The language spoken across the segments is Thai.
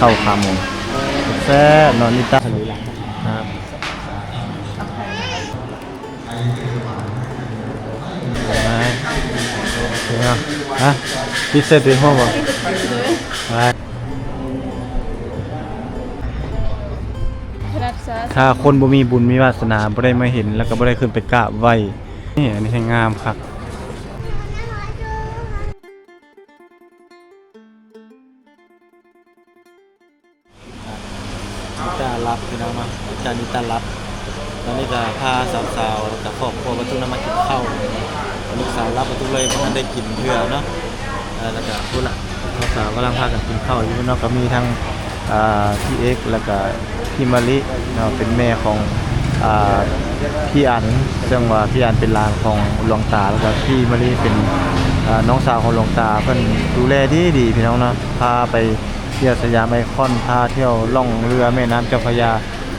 ข้าวขาหมูแซ่บนอนนิตาครับไปเดี๋ยฮะพิเศษเป็นห้องบ่ไปถ้าคนบ่มีบุญมีวาสนาบ่ได้มาเห็น แล้วก็บ่ได้ขึ้นไปกราบไหว้นี่อันนี้ให้งามครับ พี่น้องเนาะจานิตารับตอนนี้ก็พาสาวๆแล้วก็ครอบครัวประตูน้ำมากินข้าวลูกสาวรับประตูเลยบ่ทันได้กินเพื่อเนาะแล้วก็พูดละสาวกำลังพากันกินข้าวอยู่เนาะก็มีทั้งพี่เอ็กแล้วก็พี่มะลิเนาะเป็นแม่ของพี่อันซึ่งว่าพี่อันเป็นลานของหลวงตาแล้วก็พี่มะลิเป็นน้องสาวของหลวงตาเพิ่นดูแลดีดีพี่น้องเนาะพาไป ที่ยวสยามไอคอนพาเที่ยวล่องเรือแม่น้ำเจ้าพระยา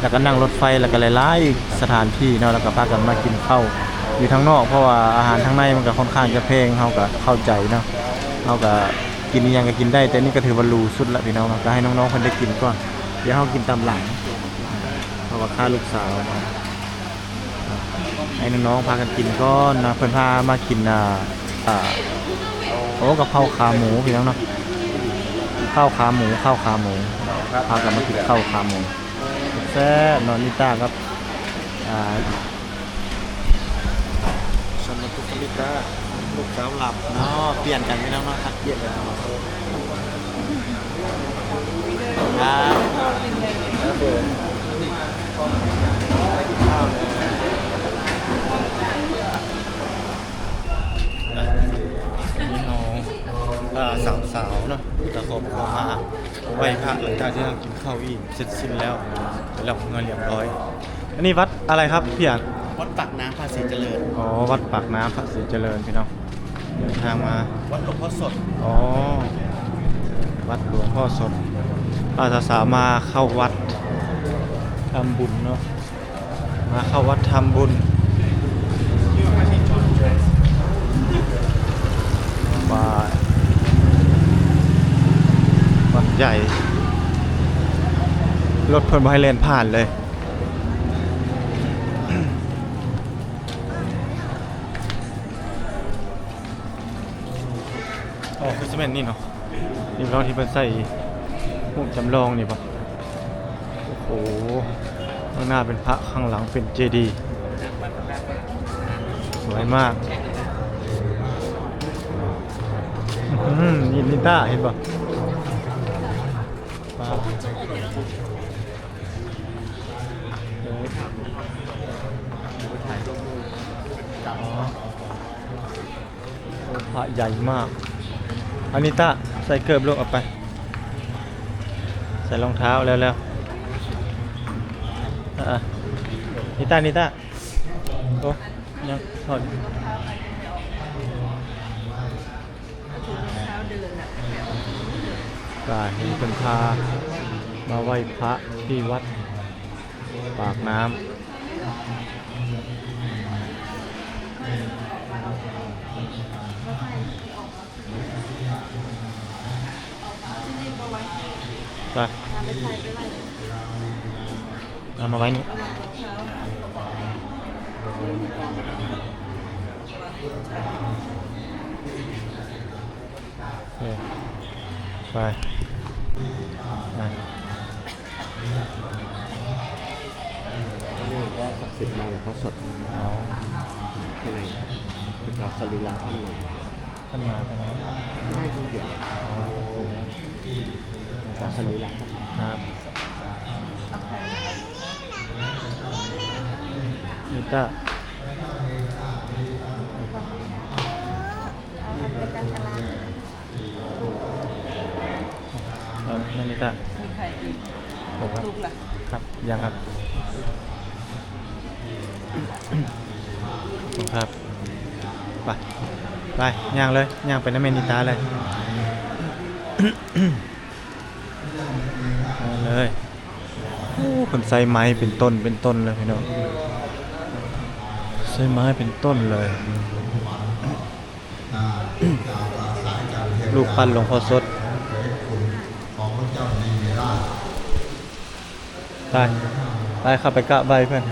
แล้วก็นั่งรถไฟแล้วก็หลายๆสถานที่เนาะแล้วก็พากันมากินข้าวอยู่ทางนอกเพราะว่าอาหารทางในมันก็ค่อนข้างจะแพงเฮาก็เข้าใจเนาะเฮาก็กินอหยังก็กินได้ แต่นี่ก็ถือว่ารูสุดละพี่น้องเนาะก็ให้น้องๆเพิ่นได้กินก่อนเดี๋ยวเฮากินตามหลังเพราะว่าค่าลูกสาวนะให้น้องๆพากันกินก่อนนะเพิ่นพามากินอ่าอ่าโอ้กะเพราขาหมูพี่น้องเนาะ ข้าวขาหมูข้าวขาหมูพากันมากินข้าวขาหมูแซ่บนอนนิต้าครับอ่าชนตุกนิต้าลูกสาวหลับเนาะเปลี่ยนกันไม่ต้องมาคัดเยียดเลยครับครับผมนี่น้องอ่า สาวสาวๆเนาะตะขบเข้ามาไหว้พระหลังจากที่เรากินข้าวอิ่มเสร็จสิ้นแล้วเดี๋ยวเราเงินเรียบร้อย อันนี้วัดอะไรครับพี่อ่านวัดปากน้ำภาษีเจริญอ๋อวัดปากน้ำพระศรีเจริญพี่น้องเดินทางมาวัดหลวงพ่อสดอ๋อวัดหลวงพ่อสดอาสาสามาเข้าวัดทำบุญเนาะมาเข้าวัดทำบุญว่าวัด ใหญ่ รถเพิ่นบ่ให้เลนผ่านเลยอ๋อคือจะเป็นนี่เนาะนี่เราที่เป็นใส่มุกจำลองนี่ปะโอ้โหข้างหน้าเป็นพระข้างหลังเป็นเจดีย์สวยมากอืมยินนิต้าเห็นปะ ปลาเอ้ยอ๋อโอ้พระใหญ่มากอานิต้าใส่เกิบลูกออกไป ใส่รองเท้าแล้วแล้วอะๆนิตานิตาโอ้ยังถอด กายมีคนพามาไหว้พระที่วัดปากน้ำไปเอามาไว้นี่เไปไปนี่ก็ศักดิ์สิทธิ์มาหลวงพ่อสดเอาข้างในเป็นพระสรีระท่านเลยท่านมาท่านมาไม่ทุกอย่างอ๋อพระสรีระท่านครับนิต้าเอานั่นนิต้ามีใครอีกผมครับลูกล่ะครับยังครับขอบคุณครับไปไปย่างเลยย่างไปน้ำเมนิตาเลยเอาเลยโอ้คนใส่ไม้เป็นต้นเป็นต้นเลยพี่น้องใส่ไม้เป็นต้นเลย ลูกปั้นหลวงพ่อสด ของพระเจ้าในเวลา ไปไปเข้าไปกะใบเพื่อน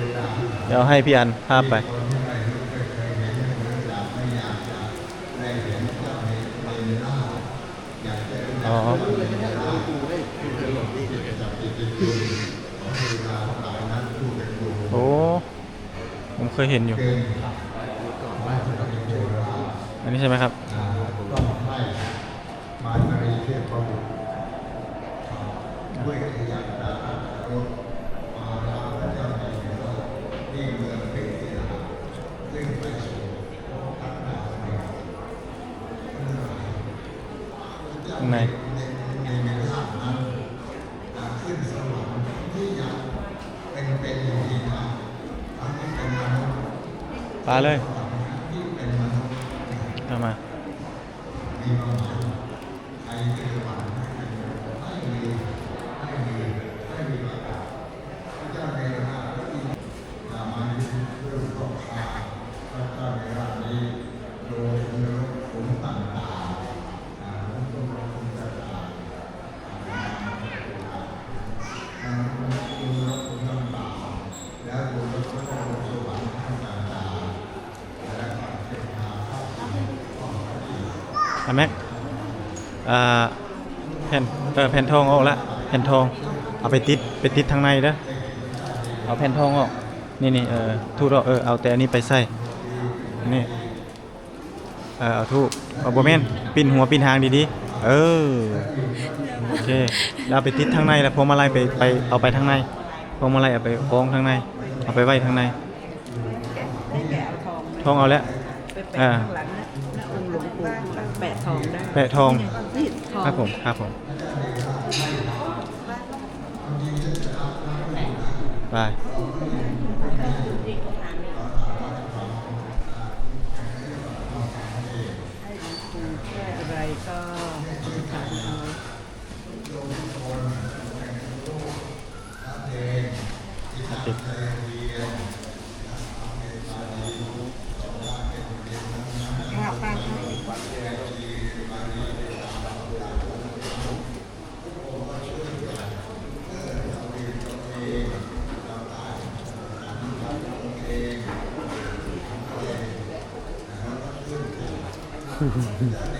เดี๋ยวให้พี่อันพาพไปอ๋อโอ้ผมเคยเห็นอยู่ อันนี้ใช่ไหมครับ ข้างใน ปลาเลยเอามา อะแม็กอ่าแผ่นเออแผ่นทองออกละแผ่นทอง เอาไปติดไปติดทางในเด้อเอาแผ่นทองออก นี่นี่เออทูบออกเออเอาแต่อันนี้ไปใส่นี่เออเอาทูบเอาโบแมนปิ้นหัวปิ้นหางดีๆเออโอเคแล้วเอาไปติดทางในแล้วพวงมาลัยไปไปเอาไปทางในพวงมาลัยเอาไปคล้องทางใน เอาไปไว้ทางในได้แกะเอาทองทองเอาแล้วไปแปะอ่าข้างหลังนะหน้าองค์หลวงปู่แปะทองได้แปะทองนี่ทองครับผมครับผม ไはい。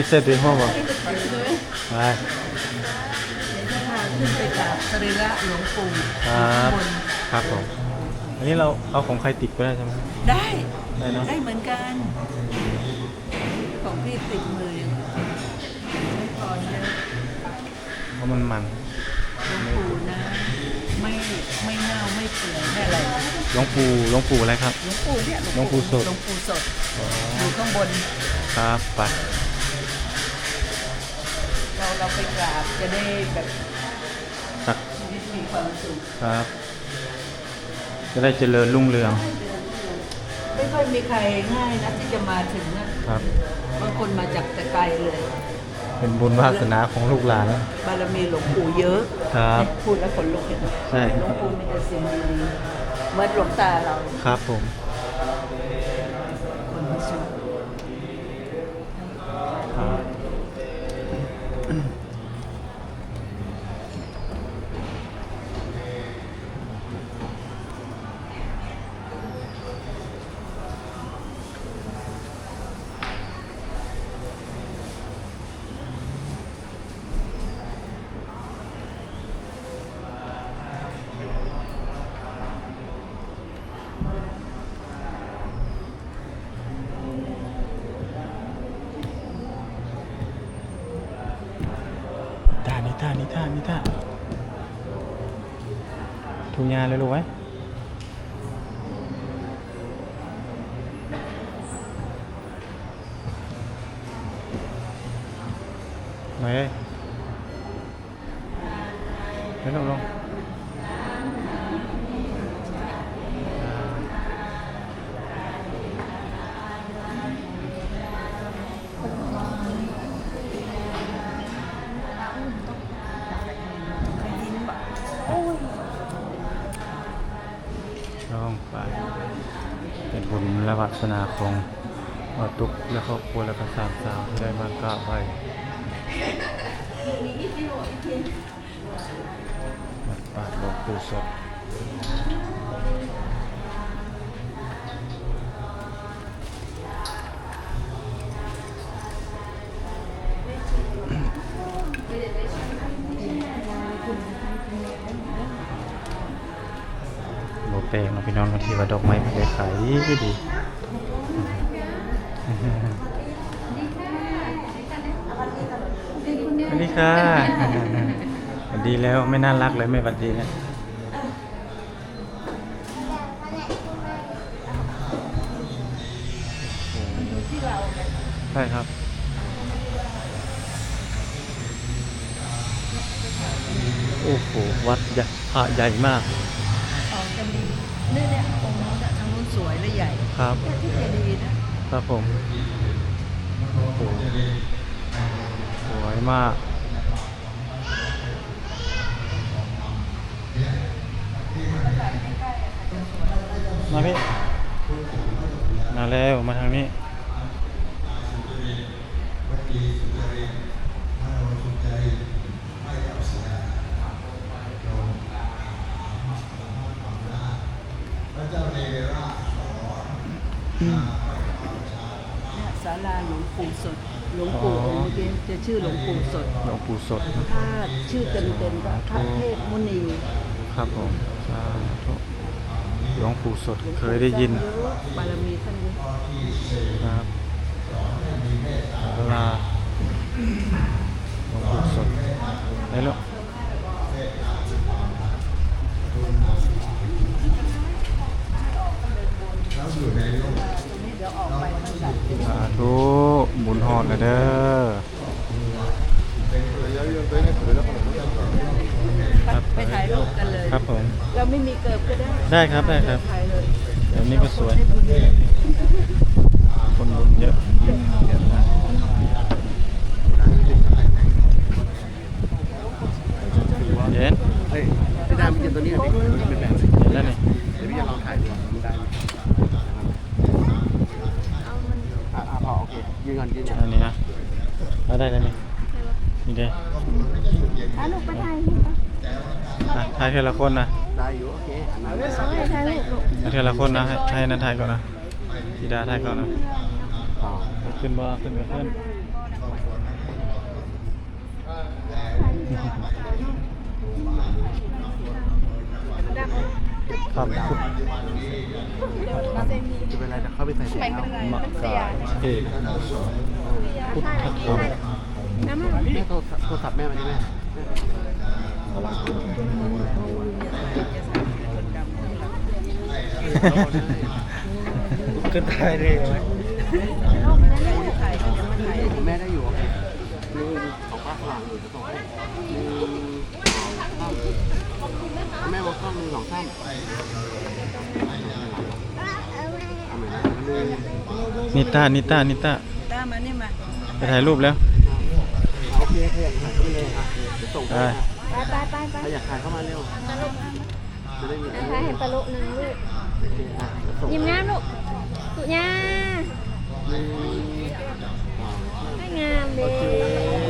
พิษเสร็จดีห้องบ่ไปทางขึ้นไปกราบสรีระหลวงปู่ครับข้างบนครับผมอันนี้เราเอาของใครติดก็ได้ใช่ไหมได้ได้เนอะได้เหมือนกัน ของพี่ติดมือยังไม่พอเยอะเพราะมันมันหลวงปู่นะไม่ไม่เน่าไม่เปื่อยไม่อะไรหลวงปู่หลวงปู่อะไรครับหลวงปู่เนี่ยหลวงปู่สดหลวงปู่สดอยู่ข้างบนครับไป เราเราไปกราบจะได้แบบสักชีวิตมีความสุขครับ จะได้เจริญรุ่งเรือง ไม่ค่อยมีใครง่ายนะที่จะมาถึงนะครับ บางคนมาจากแต่ไกลเลย เป็นบุญวาสนาของลูกหลานบารมีหลวงปู่เยอะครับ พูดแล้วขนลุกเห็นไหมใช่ หลวงปู่มีแต่สิ่งดีๆเหมื่อนหลวงตาเรา ครับผม ท่านิท่านิท่าทุงยาเลยรู้ไว้ ช่องไปเป็นบุญและวัฒนาของวัดตุกและครอบครัวและกสามสาวที่ได้มากราบไหว้วัดป่าหลวงปู่สด โบเปงเนาะพี่น้องกันที่ว่าดอกไม้ได้ขายดีก็ดีสวัสดีค่ะสวัสดีแล้วไม่น่ารักเลยไม่หวัดดีนะใช่ครับโอ้โหวัดใหญ่พระใหญ่มาก ใหญ่ครับแค่ที่เจดีย์นะครับผมโอ้โหสวยมาก มาพี่ มาแล้วมาทางนี้ ศาลาหลวงปู่สด หลวงปู่อ๋อองค์เมื่อกี้จะชื่อหลวงปู่สด หลวงปู่สดถ้าชื่อเต็มๆก็พระเทพมุนีครับผมสาธุหลวงปู่สดเคยได้ยินเยอะบารมีท่านเยอะนะครับเวลาหลวงปู่สดได้แล้วตรงนี้เดี๋ยวออกไปมันจัด สาธุบุญหอดเลยเด้อครับไปถ่ายรูปกันเลย ครับผม เราไม่มีเกิบก็ได้ ได้ครับได้ครับถ่ายเลยเดี๋ยวนี้ก็สวยให้บุญเยอะคนบุญเยอะเยอะมากเย็นเฮ้ยพี่ดามพี่ยืนตัวนี้หน่อยพี่มันเป็นแบบไหนเย็นแล้วนี่เดี๋ยวพี่จะลองถ่ายดูว่ามันได้ไหมอะอะพอ ก่อนกินก่อนอันนี้นะเอาได้แล้วนี่นี่เด้ถ่ายรูปไปถ่ายรูปปะอะถ่ายทีละคนนะได้อยู่โอเคอันนั้นเอ้ยถ่ายรูปลูกถ่ายทีละคนนะให้ให้นันถ่ายก่อนนะพี่ดาถ่ายก่อนนะต่อขึ้นบ่ขึ้นก็ขึ้น ครับจะเป็นไรจะเข้าไปใส่ไม่เป็นไรมันเสียพุทธคุณแม่โทรศัพท์แม่มาใช่ไหก็ตายเลยไหม มแม่มองกล้องหนึ่งสองสามเอาใหม่นะหนึ่งนิต้านิต้านิต้าตามมานี่มาไปถ่ายรูปแล้วโอเคขยับถ่ายเข้าไปเลยอะเดี๋ยวส่งไปได้อะไปไปไปไปถ้าอยากถ่ายเข้ามาเร็วจะได้มีถ่ายให้ปลาลุหนึ่งลูกโอเคอะเดี๋ยวส่งยิ้มงามลูกสุญาหนึ่งสองให้งามเด้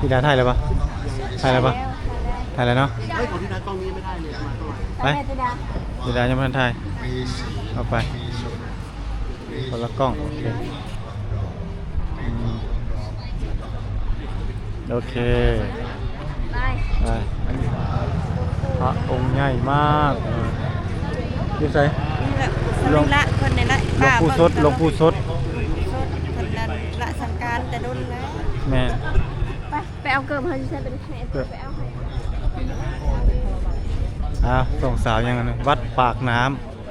พี่ดาถ่ายแล้วปะถ่ายแล้วปะถ่ายแล้วเนาะไอ้ของพี่ดากล้องนี้ไม่ได้เลยมาเท่ไปพี่ดายังไม่ทันถ่ายเอาไปคนละกล้อง โอเคโอเคไปพระองค์ใหญ่มากยี่ไซหลงละคนในละหลวงปู่สดหลวงปู่สด แต่ดุนแล้วแม่ไปไปเอาเกิร์มเขาจะใช้เป็นแฮนไปเอาให้อ้าวส่งสาวยังไงนะวัดปากน้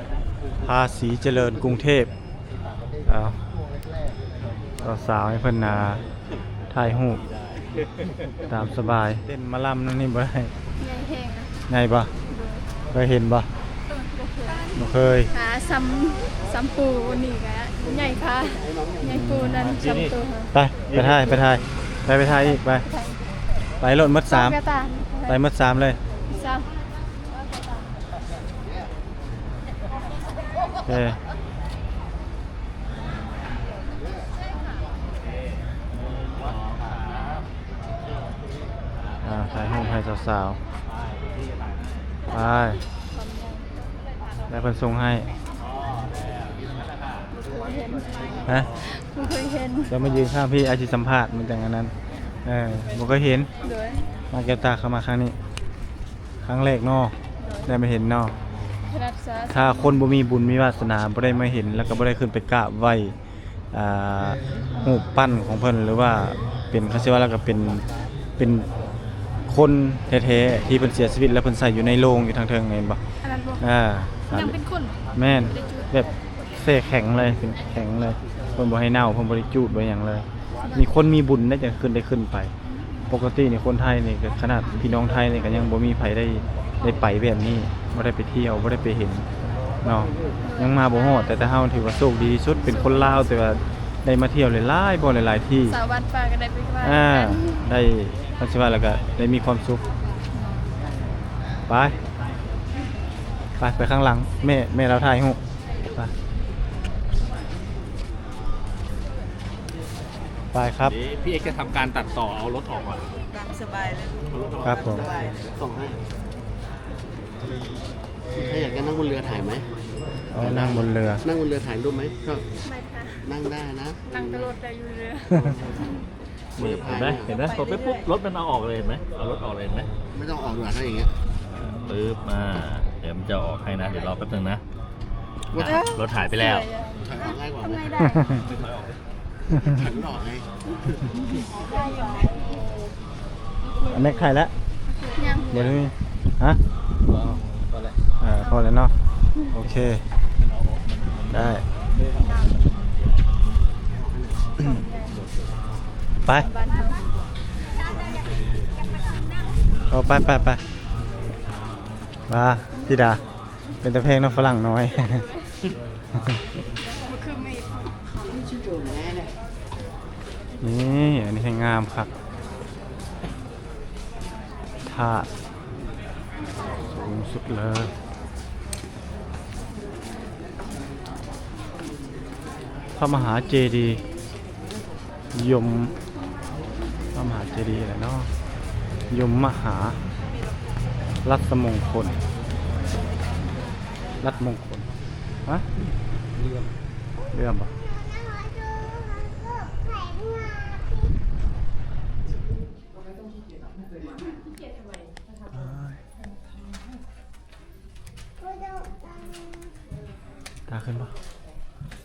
ำภาษีเจริญกรุงเทพอ้าวส่งสาวให้เพิ่นนาถ่ายรูปตามสบายเต้นหมาลำนั่นนี่บ่ได้ใหญ่แห้งนะไงบ่เคยเห็นบ่บ่เคยหาซัมซัมปูนี่กะ ใหญ่ค่ะใหญ่ปูนั่นซัมตัวไปไปถ่ายไปถ่ายไปไปถ่ายอีกไปไปรถมัดสามกระตาไปมัดสามเลยสามโอเคอ่าถ่ายรูปให้สาวๆไปแล้วเพิ่นส่งให้ ฮะกูเคยเห็นจะมายืนข้างพี่อาชีสัมภาษณ์มันจังอันนั้น เออบ่ก็เห็นด้วยมาแก้วตาเข้ามาครั้งนี้ ครั้งแรกเนอได้มาเห็นเนอพระษาถ้าคนบ่มีบุญมีวาสนาบ่ได้มาเห็น แล้วก็บ่ได้ขึ้นไปกราบไหว้อ่ารูปปั้นของเพิ่นหรือว่าเป็นเขาสิว่าแล้วก็เป็นเป็นคนแท้ๆที่เพิ่นเสียชีวิตแล้วเพิ่นใส่อยู่ในโลงอยู่ทางเทิงเห็นบ่อันนั้นบอกอ่า ยังเป็นคนแม่นแบบ เสแข็งเลยเป็นแข็งเลยเพิ่นบ่ให้เน่าเพิ่นบ่ได้จูดบ่หยังเลย มีคนมีบุญได้จะขึ้นได้ขึ้นไป ปกตินี่คนไทยนี่ก็ขนาดพี่น้องไทยนี่ก็ยังบ่มีไผได้ได้ไปแบบนี้บ่ได้ไปเที่ยวบ่ได้ไปเห็นเนาะยังมาบ่ฮอดแต่ถ้าเฮาถือว่าโชคดีที่สุดเป็นคนลาวแต่ว่าได้มาเที่ยวหลายๆบ่หลายๆที่สาวบ้านป่าก็ได้ไปว่าอ่าได้เขาสิว่าแล้วก็ได้มีความสุขไปไปไปข้างหลังแม่แม่เราถ่ายรู ไปไปครับ เดี๋ยวพี่เอกจะทำการตัดต่อเอารถออกก่อนตามสบายเลยเอารถออกครับผม สบายส่งให้ใครอยากจะนั่งบนเรือถ่ายไหม เอานั่งบนเรือ นั่งบนเรือถ่ายรูปไหมก็ไม่ค่ะ นั่งได้นะนั่งตลอดได้อยู่เรือ มือเห็พานยไหมเห็นไหมพอไปปุ๊บรถมันเอาออกเลยเห็นไหมเอารถออกเลยเห็นไหมไม่ต้องออกเรือถ้าอย่างเงี้ย ปึ๊บมาเดี๋ยวมันจะออกให้นะ เดี๋ยวรอแป๊บนึงนะว่าอะรถหายไปแล้ว ถ่ายออกง่ายกว่าทำไหม ไมได้ ถ่ายไม่อไงอันนี้ใครแล้วยังเดี๋ยวนี้ฮะอ่าพอแล้วเนาะโอเค ได้ไปบ้านเขาเอาไปไปไปมาพี่ดา เป็นตะเพลงน้องฝรั่งน้อย นี่อันนี้ให้งามครับธาตุสูงสุดเลยพระมหาเจดีย์ยมพระมหาเจดีย์อะไรเนาะยมมหา รัตมงคล รัตมงคลฮะเลื่อมเลื่อมปะ ขึ้นปะ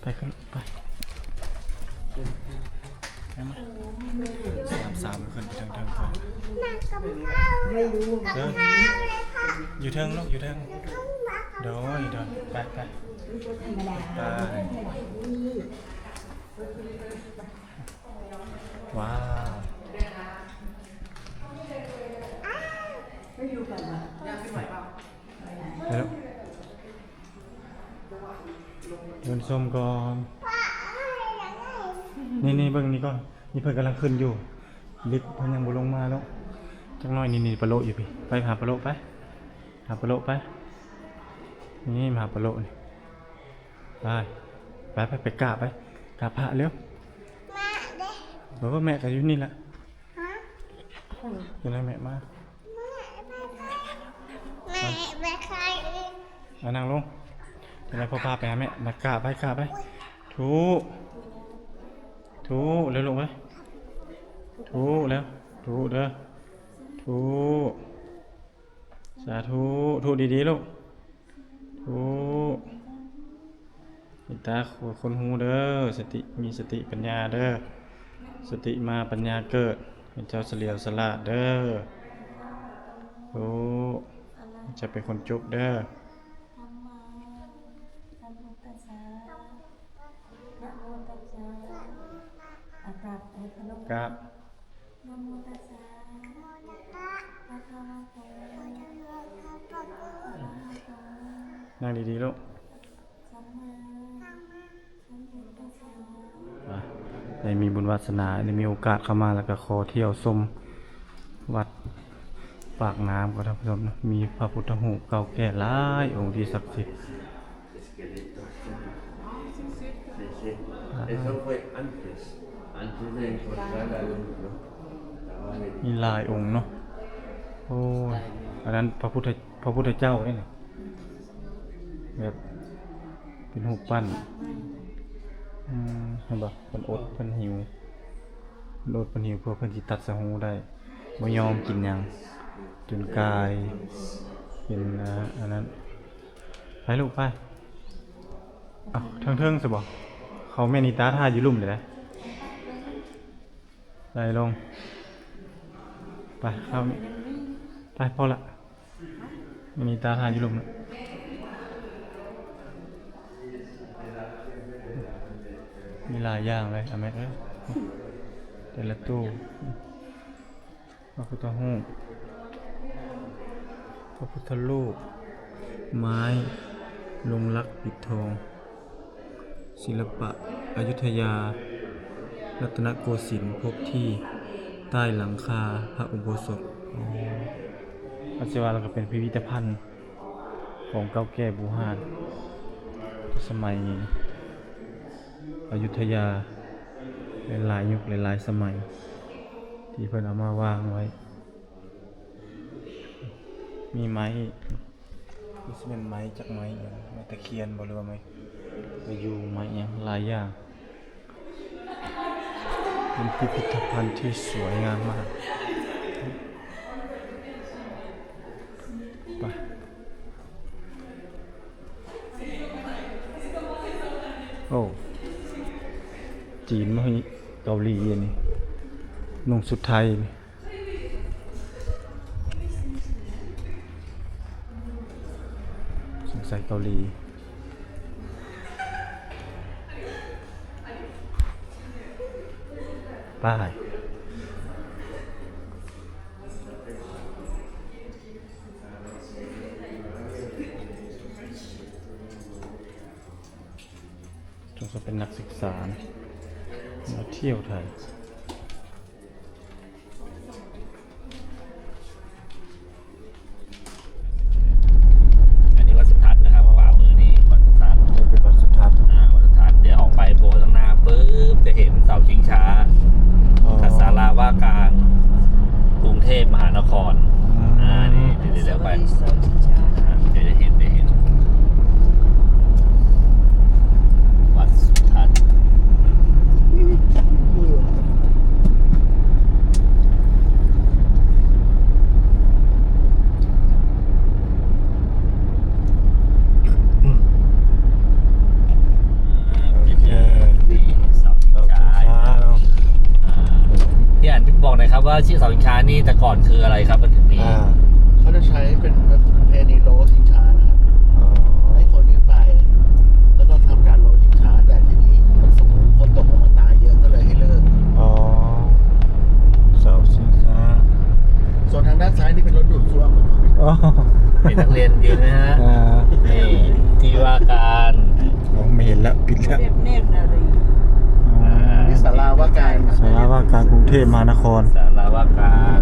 ไปขึ้นไปไปมาสามสามขึ้นไปทางทางทางเดินอยู่เทิงลูกอยู่เทิงโดยโดยไปไปไปว้าวเดี๋ยวเดินชมก่อน นี่นี่เบิ่งนี่ก่อนนี่เพิ่นกำลังขึ้นอยู่ ลิฟต์เพิ่นยังบ่ลงมาแล้วจังน้อยนี่นี่ปลาโลอยู่พี่ไปหาปลาโลไป หาปลาโลไป นี่มาหาปลาโลนี่ไปไปไปไปกราบไปกราบพระเร็วแม่เด้บอกว่าแม่ก็อยู่นี่แหละยังไงแม่มาแม่แม่ใครเอานั่งลง ยังไงพ่อพาไปหาแม่มากราบไปกราบไปถูถูเร็วลงไปถูแล้วถูเด้อถูสาธุถูดีๆลูกถูมีตาคนหูเด้อสติมีสติปัญญาเด้อสติมาปัญญาเกิดให้เจ้าเสลียวสลาดเด้อโอ้จะเป็นคนจุกเด้อ ครับนั่งดีๆลูกอะได้มีบุญวาสนาได้มีโอกาสเข้ามาแล้วก็ขอเที่ยวชมวัดปากน้ำก็ท่านผู้ชมนะมีพระพุทธหูเก่าแก่หลายองค์ที่ศักดิ์สิทธิ์ Eso fue antes, มีหลายองค์เนาะ โอ้ยอันนั้นพระพุทธพระพุทธเจ้าเนี่ยแบบเป็นหูปปั้นอืมเห็นบ่เพิ่นอดเพิ่นหิวเพิ่นอดเพิ่นหิวเพื่อเพิ่นสิตัดสหูได้บ่ยอมกินหยังจนกายเป็นอันนั้นไปลูกไปอ้าเทิงๆสิบ่เขาแม่นิตาท่าอยู่ลุ่มเลยนะ ไปลง ไปเข้าไปพอละม่นิตาท่าอยู่ลุมแล้วมีหลายอย่างเลยอะแม่เอ้ยแต่ละตู้พระพุทธรูปพระพุทธรูป ไม้ลงลักปิดทอง ศิลปะอยุธยา รัตนโกสินทร์พบที่ใต้หลังคาพระอุโบสถอ๋อปัจจุบันเราก็เป็นพิพิธภัณฑ์ของเก่าแก่บูฮานสมัยอยุธยาหลายยุคหลายสมัย ที่เพิ่นเอามาวางไว้ มีไม้นี่สิเป็นไม้จากไม้ไม้ตะเคียนบ่หรือว่าไม้ไปอยู่ไม้หยังหลายอย่าง เป็นพิพิธภัณฑ์ที่สวยงามมากไปโอ้จีนมาให้เกาหลีอันนี่นุ่งสุดไทยนี่สงสัยเกาหลี ป้าย จงจะเป็นนักศึกษานะมาเที่ยวไทย อันนี้วัดสุทัศน์นะครับขวามือนี่วัดสุทัศน์ นี่เป็นวัดสุทัศน์ อ่าวัดสุทัศน์เดี๋ยวออกไปโผล่ทางหน้าปุ๊บจะเห็นเสาชิงช้ากับศาลาว่าการกรุงเทพมหานคร อ่านี่เดี๋ยวเดี๋ยว ไปสวัสดีชาอ่าเดี๋ยวจะเห็นได้เห็น วัดสุทัศน์นี่เสาชิงเราช้าช้าเนาะอ่าพี่อ่านบอกหน่อยครับว่าชื่อเสาชิงช้านี่แต่ก่อนคืออะไรครับมันถึงมี อ่า เขาจะใช้เป็นแบบประเพณีโลชิงช้านะครับ อ๋อ ให้คนขึ้นไป แล้วก็ทำการโลชิงช้า แต่ทีนี้มันสมมติคนตกลงมาตายเยอะก็เลยให้เลิก อ๋อเสาชิงช้า ส่วนทางด้านซ้ายนี่เป็นรถดูดซ่วม อ๋อ เป็นนักเรียนยืนนะฮะอ่านี่ที่ว่าการมองไม่เห็นแล้วปิดแล้วเรียบเนบนารีอ๋อนี่ศาลาว่าการ สาราว่าการกรุงเทพมหานคร สารว่าการ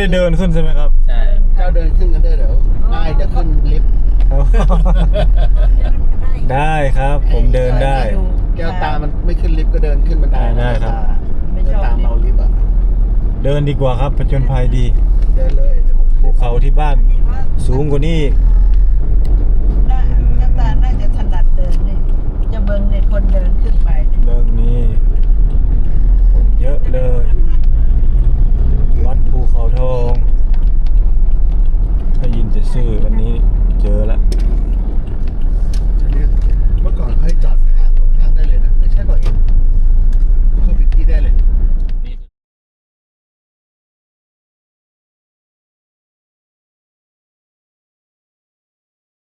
ได้เดินขึ้นใช่ไหมครับใช่เจ้าเดินขึ้นกันได้เดี๋ยวได้จะขึ้นลิฟต์ได้ครับ ผมเดินได้ แก้วตามันไม่ขึ้นลิฟต์ก็เดินขึ้นบันไดได้ได้ครับ ไม่ชอบตามเราลิฟต์อะเดินดีกว่าครับผจญภัยดีเดินเลยภูเขาที่บ้านสูงกว่านี้อีก้าน่าจะถนัดเดินนี่จะเบิ่งในคนเดินขึ้นไป เรื่องนี้คนเยอะเลย ทองได้ยินจะซื่อวันนี้เจอแล้ว